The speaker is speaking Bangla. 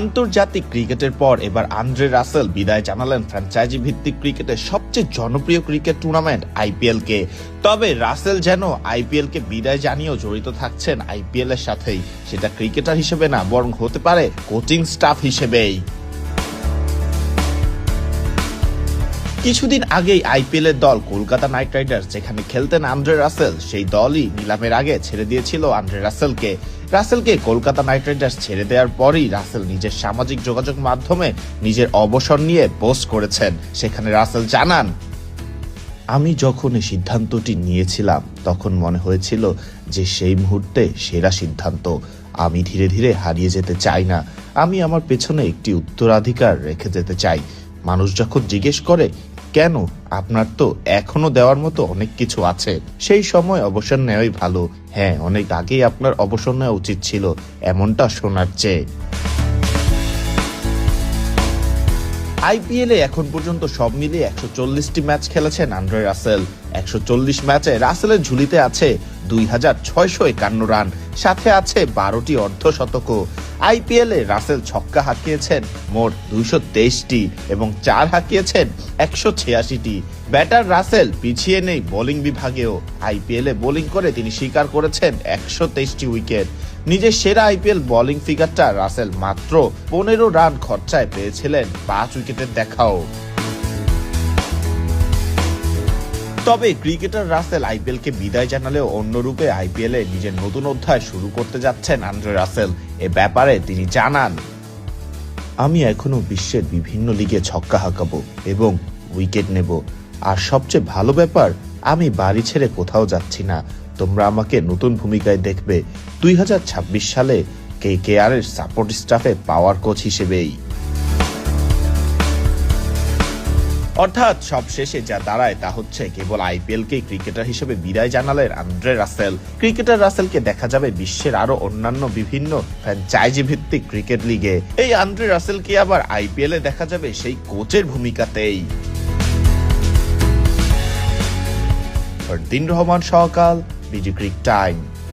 আন্তর্জাতিক ক্রিকেটের পর এবার আন্দ্রে রাসেল বিদায় জানালেন ফ্র্যাঞ্চাইজি ভিত্তিক ক্রিকেটের সবচেয়ে জনপ্রিয় ক্রিকেট টুর্নামেন্ট আইপিএল কে তবে রাসেল যেন আইপিএল কে বিদায় জানিয়েও জড়িত থাকছেন আইপিএল এর সাথেই। সেটা ক্রিকেটার হিসেবে না, বরং হতে পারে কোচিং স্টাফ হিসেবেই। কিছুদিন আগেই আইপিএল এর দল কলকাতা নাইট রাইডার্স, যেখানে খেলতেন আন্দ্রে রাসেল, সেই দলই নিলামের আগে ছেড়ে দিয়েছিল আন্দ্রে রাসেলকে। রাসেলকে কলকাতা নাইট রাইডার্স ছেড়ে দেওয়ার পরই রাসেল নিজের সামাজিক যোগাযোগ মাধ্যমে নিজের অবসর নিয়ে পোস্ট করেছেন। সেখানে রাসেল জানান, আমি যখন এই সিদ্ধান্তটি নিয়েছিলাম, তখন মনে হয়েছিল যে সেই মুহূর্তে সেরা সিদ্ধান্ত। আমি ধীরে ধীরে হারিয়ে যেতে চাই না। আমি আমার পেছনে একটি উত্তরাধিকার রেখে যেতে চাই। মানুষ যখন জিজ্ঞেস করে, কেন? আপনার তো এখনও দেওয়ার মতো অনেক কিছু আছে। সেই সময় অবসর নেওয়াই ভালো। হ্যাঁ অনেক আগেই আপনার অবসর নেওয়া উচিত ছিল, এমনটা শোনার চেয়ে। আইপিএলে এখন পর্যন্ত সব মিলিয়ে একশো চল্লিশটি ম্যাচ খেলেছেন আন্ড্রয় রাসেল। একশো চল্লিশ ম্যাচে রাসেলের ঝুলিতে আছে দুই হাজার ছয়শো একান্ন রান। সাথে আছে বারোটি অর্ধশতকও আইপিএলে রাসেল ছক্কা হাঁকিয়েছেন মোট দুইশো তেইশটি এবং চার হাঁকিয়েছেন একশো ছিয়াশিটি। ব্যাটার রাসেল পিছিয়ে নেই বোলিং বিভাগেও। আইপিএলে বোলিং করে তিনি স্বীকার করেছেন একশো তেইশটি উইকেট। নিজের সেরা আইপিএল বোলিং ফিগারটা রাসেল মাত্র পনেরো রান খরচায় পেয়েছিলেন পাঁচ উইকেটের দেখাও। তবে ক্রিকেটার রাসেল আইপিএল কে বিদায় জানালেও অন্য রূপে আইপিএল নিজের নতুন অধ্যায় শুরু করতে যাচ্ছেন আন্দ্রে রাসেল। এ ব্যাপারে তিনি জানান, আমি এখনও বিশ্বের বিভিন্ন লিগে ছক্কা হাঁকাবো এবং উইকেট নেব। আর সবচেয়ে ভালো ব্যাপার, আমি বাড়ি ছেড়ে কোথাও যাচ্ছি না। তোমরা আমাকে নতুন ভূমিকায় দেখবে। দুই হাজার ছাব্বিশ সালে কে কে আর এর সাপোর্ট স্টাফে পাওয়ার কোচ হিসেবেই। অর্থাৎ সব শেষে যা দাঁড়ায় তা হচ্ছে কেবল আইপিএল কে ক্রিকেটার হিসেবে বিদায় জানালেন আন্দ্রে রাসেল। ক্রিকেটার রাসেলকে দেখা যাবে বিশ্বের আরও অন্যান্য বিভিন্ন ফ্র্যাঞ্চাইজি ভিত্তিক ক্রিকেট লিগে। এই আন্দ্রে রাসেলকে আবার আইপিএল এ দেখা যাবে সেই কোচের ভূমিকাতেই? দিন রহমান, সহকাল বিজি ক্রিক টাইম।